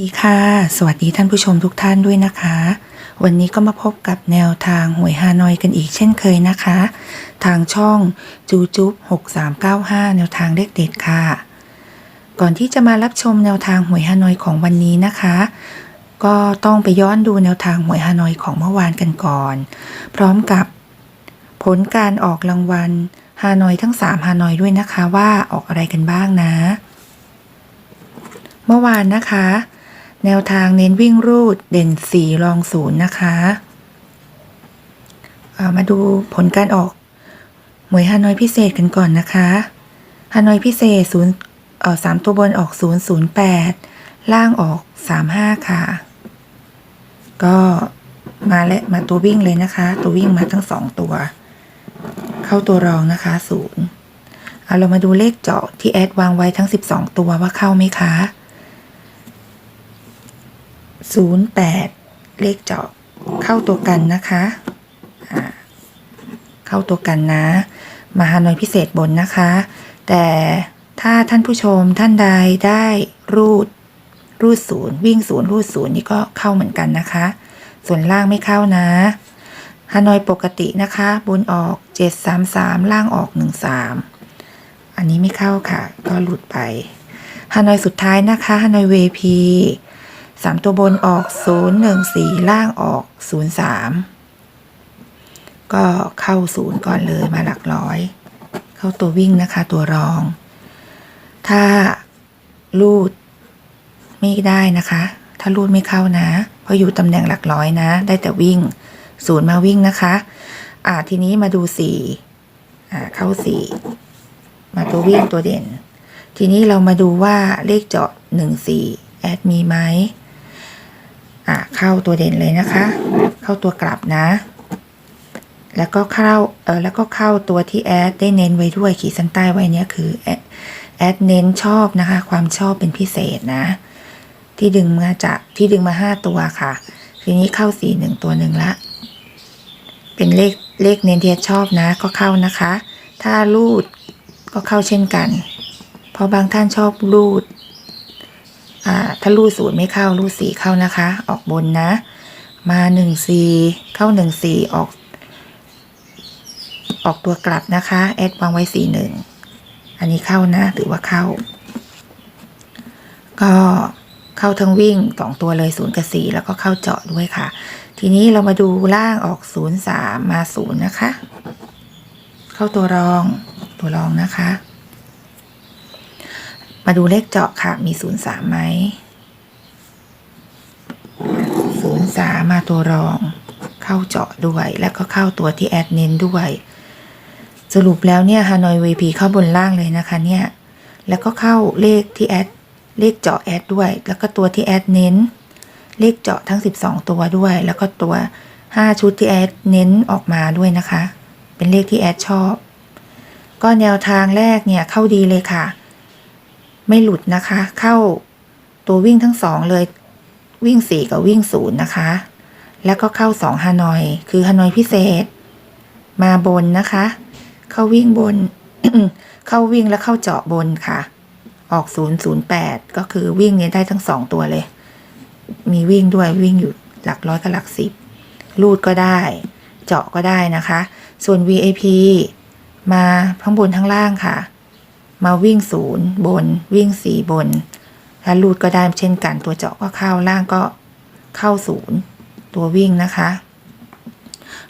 ดีค่ะ สวัสดีท่านผู้ชมทุกท่านด้วยนะคะ วันนี้ก็มาพบกับแนวทางหวยฮานอยกันอีกเช่นเคยนะคะ ทางช่องจูจุ๊บ6395 แนวทางเลขเด็ดค่ะ ก่อนที่จะมารับชมแนวทางหวยฮานอยของวันนี้นะคะ ก็ต้องไปย้อนดูแนวทางหวยฮานอยของเมื่อวานกันก่อน พร้อมกับผลการออกรางวัลฮานอยทั้ง 3 ฮานอยด้วยนะคะว่าออกอะไรกันบ้างนะ เมื่อวานนะคะ แนวทางเน้นวิ่งรูดเด่น4รองศูนย์นะคะามาดูผลการออก หมวยฮานอยพิเศษกันก่อนนะคะฮานอยพิเศษ0เอ่อสามตัวบนออก008ล่างออก35ค่ะ ก็มาและมาตัววิ่งเลยนะคะ ตัววิ่งมาทั้งสองตัว เข้าตัวรองนะคะ0เอาเรามาดูเลขเจาะที่แอดวางไว้ทั้ง12ตัวว่าเข้าไหมคะ ศูนย์แปดเลขเจาะเข้าตัวกันนะคะเข้าตัวกันนะ มาฮานอยพิเศษบนนะคะ แต่ถ้าท่านผู้ชมท่านใดได้รูดรูดศูนย์วิ่งศูนย์รูดศูนย์นี่ก็เข้าเหมือนกันนะคะ ส่วนล่างไม่เข้านะฮานอยปกตินะคะ บนออก 733 ล่างออก 13 อันนี้ไม่เข้าค่ะ ก็หลุดไปฮานอยสุดท้ายนะคะฮานอยเวพี สามตัวบนออก014ล่างออก03ก็เข้าศูนย์ก่อนเลยมาหลักร้อย เข้าตัววิ่งนะคะตัวรอง ถ้ารูดไม่ได้นะคะ ถ้ารูดไม่เข้านะ เพราะอยู่ตำแหน่งหลักร้อยนะ ได้แต่วิ่งศูนย์มาวิ่งนะคะ อ่าทีนี้มาดูสี่อ่าเข้าสี่มาตัววิ่งตัวเด่น ทีนี้เรามาดูว่าเลขเจาะหนึ่งสี่แอดมีไหม อะเข้าตัวเด่นเลยนะคะ เข้าตัวกลับนะ แล้วก็เข้าเออแล้วก็เข้าตัวที่แอดได้เน้นไว้ด้วยขีดเส้นใต้ไว้เนี่ยคือแอดแอดเน้นชอบนะคะ ความชอบเป็นพิเศษนะ ที่ดึงมาจากที่ดึงมาห้าตัวค่ะ ทีนี้เข้าสี่หนึ่งตัวหนึ่งละ เป็นเลขเลขเน้นที่แอดชอบนะ ก็เข้านะคะ ถ้ารูดก็เข้าเช่นกัน เพราะบางท่านชอบรูด อ่าถ้ารูดศูนย์ไม่เข้ารูดสี่เข้านะคะ ออกบนนะ มาหนึ่งสี่เข้าหนึ่งสี่ออก ออกตัวกลับนะคะ แอดวางไว้สี่หนึ่งอันนี้เข้านะถือว่าเข้า ก็เข้าทั้งวิ่งสองตัวเลยศูนย์กับสี่แล้วก็เข้าเจาะด้วยค่ะ ทีนี้เรามาดูล่างออกศูนย์สามมาศูนย์นะคะ เข้าตัวรองตัวรองนะคะ มาดูเลขเจาะค่ะ มีศูนย์สามไหมศูนย์สามมาตัวรอง เข้าเจาะด้วย แล้วก็เข้าตัวที่แอดเน้นด้วย สรุปแล้วเนี่ยฮานอย VP เข้าบนล่างเลยนะคะเนี่ย แล้วก็เข้าเลขที่แอดเลขเจาะแอดด้วย แล้วก็ตัวที่แอดเน้น เลขเจาะทั้ง 12 ตัวด้วย แล้วก็ตัว 5 ชุดที่แอดเน้นออกมาด้วยนะคะ เป็นเลขที่แอดชอบ ก็แนวทางแรกเนี่ยเข้าดีเลยค่ะ ไม่หลุดนะคะ เข้าตัววิ่งทั้งสองเลยวิ่งสี่กับวิ่งศูนย์นะคะ แล้วก็เข้าสองฮานอย คือฮานอยพิเศษ มาบนนะคะ เข้าวิ่งบน เข้าวิ่งแล้วเข้าเจาะบนค่ะ ออกศูนย์ศูนย์แปดก็คือวิ่งเนี่ยได้ทั้งสองตัวเลย มีวิ่งด้วยวิ่งอยู่หลักร้อยกับหลักสิบลูดก็ได้ เจาะก็ได้นะคะ ส่วน VAP มาทั้งบนทั้งล่างค่ะ มาวิ่งศูนย์บน วิ่งสี่บนแล้วรูดก็ได้เช่นกันตัวเจาะก็เข้าล่างก็เข้าศูนย์ตัววิ่งนะคะ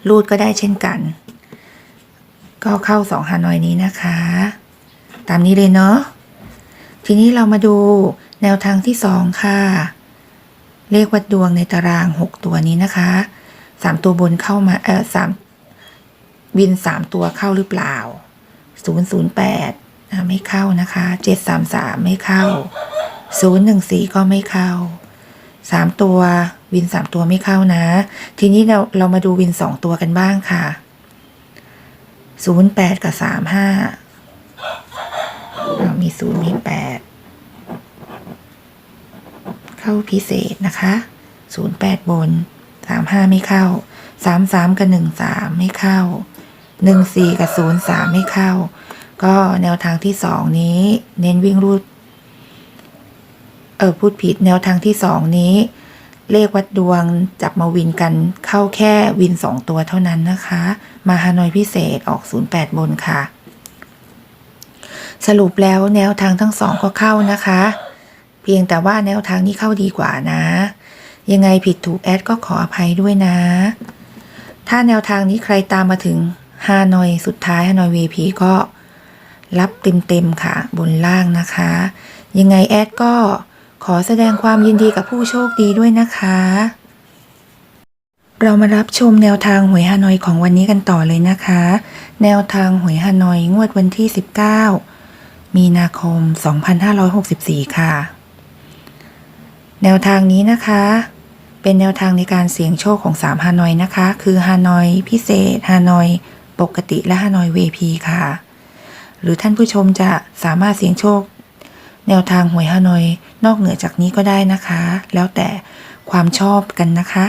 รูดก็ได้เช่นกัน ก็เข้าสองฮานอยนี้นะคะ ตามนี้เลยเนาะทีนี้เรามาดูแนวทางที่สองค่ะ เลขวัดดวงในตารางหกตัวนี้นะคะสามตัวบนเข้ามาเออสามวินสามตัวเข้าหรือเปล่าศูนย์ศูนย์แปด ไม่เข้านะคะเจ็ดสามสามไม่เข้าศูนย์หนึ่งสี่ก็ไม่เข้าสามตัววินสามตัวไม่เข้านะ ทีนี้เราเรามาดูวินสองตัวกันบ้างค่ะศูนย์แปดกับสามห้ามีศูนย์มีแปดเข้าพิเศษนะคะศูนย์แปดบนสามห้าไม่เข้าสามสามกับหนึ่งสามไม่เข้าหนึ่งสี่กับศูนย์สามไม่เข้า ก็แนวทางที่สองนี้ เน้นวิ่งรูด เออพูดผิดแนวทางที่สองนี้ เลขวัดดวงจับมาวินกันเข้าแค่วินสองตัวเท่านั้นนะคะ มาฮานอยพิเศษออก 08 บนค่ะ สรุปแล้วแนวทางทั้งสองก็เข้านะคะ เพียงแต่ว่าแนวทางนี้เข้าดีกว่านะ ยังไงผิดถูกแอดก็ขออภัยด้วยนะ ถ้าแนวทางนี้ใครตามมาถึงฮานอยสุดท้ายฮานอย VP ก็ รับเต็มๆค่ะ บนล่างนะคะ ยังไงแอดก็ขอแสดงความยินดีกับผู้โชคดีด้วยนะคะ เรามารับชมแนวทางหวยฮานอยของวันนี้กันต่อเลยนะคะ แนวทางหวยฮานอยงวดวันที่ 19 มีนาคม 2564 ค่ะ แนวทางนี้นะคะ เป็นแนวทางในการเสี่ยงโชคของ 3 ฮานอยนะคะ คือฮานอยพิเศษ ฮานอย ปกติและฮานอย VP ค่ะ หรือท่านผู้ชมจะสามารถเสี่ยงโชค แนวทางหวยฮานอย นอกเหนือจากนี้ก็ได้นะคะ แล้วแต่ความชอบกันนะคะ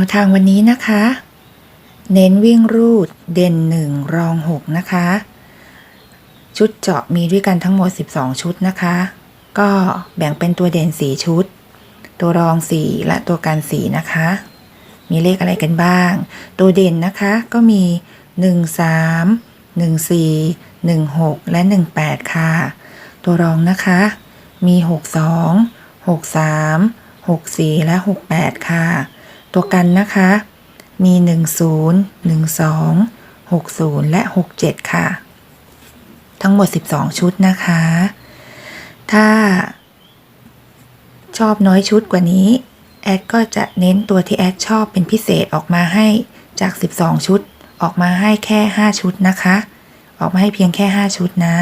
วทางวันนี้นะคะ เน้นวิ่งรูดเด่นหนึ่งรองหกนะคะ ชุดเจาะมีด้วยกันทั้งหมด 12 ชุดนะคะ ก็แบ่งเป็นตัวเด่น 4 ชุด ตัวรอง 4 และตัวกัน 4 นะคะ มีเลขอะไรกันบ้าง ตัวเด่นนะคะก็มี 1 3 1 4 1 6 และ 18 ค่ะ ตัวรองนะคะ มี 6 2 6 3 6 4 และ 68 ค่ะ ตัวกันนะคะ มี 10 12 60 และ 67 ค่ะ ทั้งหมด 12 ชุดนะคะ ถ้า ชอบน้อยชุดกว่านี้ แอดก็จะเน้นตัวที่แอดชอบเป็นพิเศษออกมาให้จาก 12 ชุด ออกมาให้แค่ 5 ชุดนะคะ ออกมาให้เพียงแค่ 5 ชุดนะ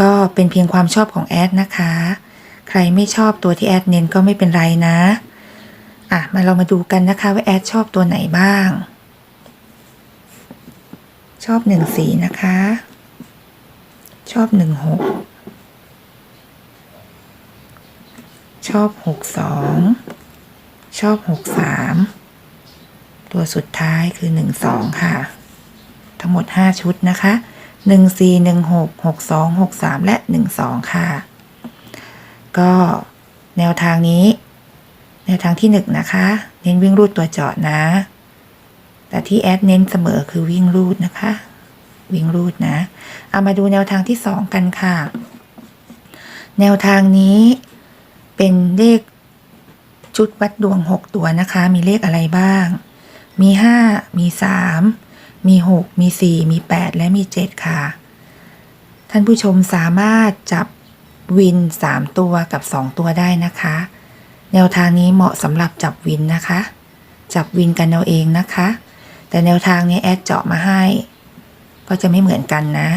ก็เป็นเพียงความชอบของแอดนะคะ ใครไม่ชอบตัวที่แอดเน้นก็ไม่เป็นไรนะ อะมาเรามาดูกันนะคะว่าแอดชอบตัวไหนบ้าง ชอบหนึ่งสีนะคะ ชอบหนึ่งหกชอบหกสองชอบหกสามตัวสุดท้ายคือหนึ่งสองค่ะ ทั้งหมดห้าชุดนะคะหนึ่งสี่หนึ่งหกหกสองหกสามและหนึ่งสองค่ะ ก็แนวทางนี้ ทางที่หนึ่งนะคะ เน้นวิ่งรูดตัวเจาะนะ แต่ที่แอดเน้นเสมอคือวิ่งรูดนะคะ วิ่งรูดนะ เอามาดูแนวทางที่สองกันค่ะ แนวทางนี้เป็นเลขชุดวัดดวงหกตัวนะคะ มีเลขอะไรบ้าง มีห้ามีสามมีหกมีสี่มีแปดและมีเจ็ดค่ะ ท่านผู้ชมสามารถจับวินสามตัวกับสองตัวได้นะคะ แนวทางนี้เหมาะสำหรับจับวินนะคะ จับวินกันเอาเองนะคะ แต่แนวทางนี้แอดเจาะมาให้ ก็จะไม่เหมือนกันนะ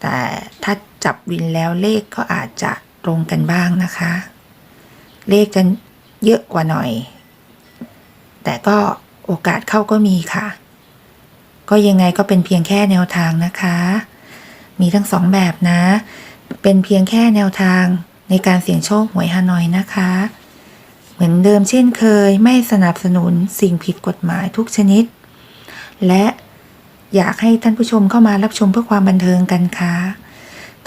แต่ถ้าจับวินแล้วเลขก็อาจจะตรงกันบ้างนะคะ เลขจะเยอะกว่าหน่อย แต่ก็โอกาสเข้าก็มีค่ะ ก็ยังไงก็เป็นเพียงแค่แนวทางนะคะ มีทั้งสองแบบนะ เป็นเพียงแค่แนวทางในการเสี่ยงโชคหวยฮานอยนะคะ เหมือนเดิมเช่นเคยไม่สนับสนุนสิ่งผิดกฎหมายทุกชนิด และอยากให้ท่านผู้ชมเข้ามารับชมเพื่อความบันเทิงกันค่ะ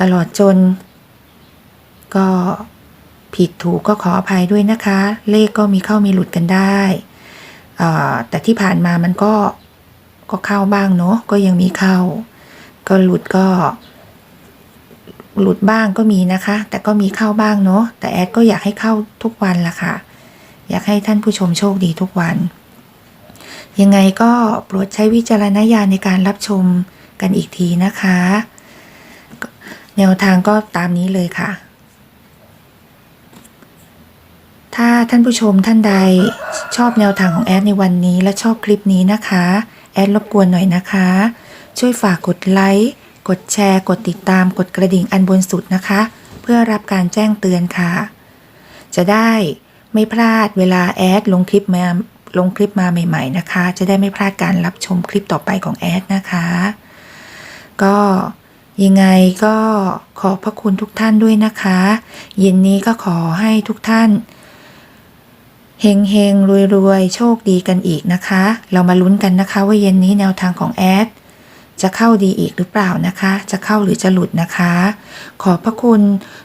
ตลอดจน ก็ผิดถูกก็ขออภัยด้วยนะคะ เลขก็มีเข้ามีหลุดกันได้ แต่ที่ผ่านมามันก็ก็เข้าบ้างเนาะก็ยังมีเข้า ก็หลุดก็หลุดบ้างก็มีนะคะ แต่ก็มีเข้าบ้างเนาะแต่แอดก็อยากให้เข้าทุกวันละค่ะ อยากให้ท่านผู้ชมโชคดีทุกวัน ยังไงก็โปรดใช้วิจารณญาณในการรับชมกันอีกทีนะคะ แนวทางก็ตามนี้เลยค่ะ ถ้าท่านผู้ชมท่านใดชอบแนวทางของแอดในวันนี้และชอบคลิปนี้นะคะ แอดรบกวนหน่อยนะคะ ช่วยฝากกดไลค์กดแชร์ กดติดตามกดกระดิ่งอันบนสุดนะคะ เพื่อรับการแจ้งเตือนค่ะ จะได้ ไม่พลาดเวลาแอดลงคลิปมาลงคลิปมาใหม่ๆนะคะ จะได้ไม่พลาดการรับชมคลิปต่อไปของแอดนะคะ ก็ยังไงก็ขอบพระคุณทุกท่านด้วยนะคะ เย็นนี้ก็ขอให้ทุกท่านเฮงเฮงรวยรวยโชคดีกันอีกนะคะ เรามาลุ้นกันนะคะ ว่าเย็นนี้แนวทางของแอดจะเข้าดีอีกหรือเปล่านะคะ จะเข้าหรือจะหลุดนะคะ ขอบพระคุณ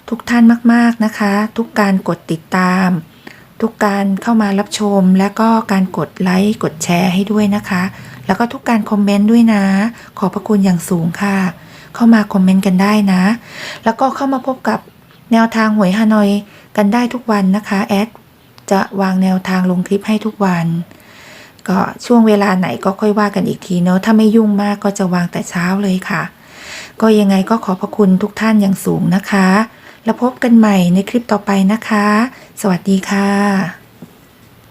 ทุกท่านมาก ๆนะคะ ทุกการกดติดตาม ทุกการเข้ามารับชม และก็การกดไลค์กดแชร์ให้ด้วยนะคะ แล้วก็ทุกการคอมเมนต์ด้วยนะ ขอบพระคุณอย่างสูงค่ะ เข้ามาคอมเมนต์กันได้นะ แล้วก็เข้ามาพบกับแนวทางหวยฮานอยกันได้ทุกวันนะคะแอดจะวางแนวทางลงคลิปให้ทุกวัน ก็ช่วงเวลาไหนก็ค่อยว่ากันอีกทีเนาะถ้าไม่ยุ่งมากก็จะวางแต่เช้าเลยค่ะ ก็ยังไงก็ขอพระคุณทุกท่านอย่างสูงนะคะ แล้วพบกันใหม่ในคลิปต่อไปนะคะ สวัสดีค่ะ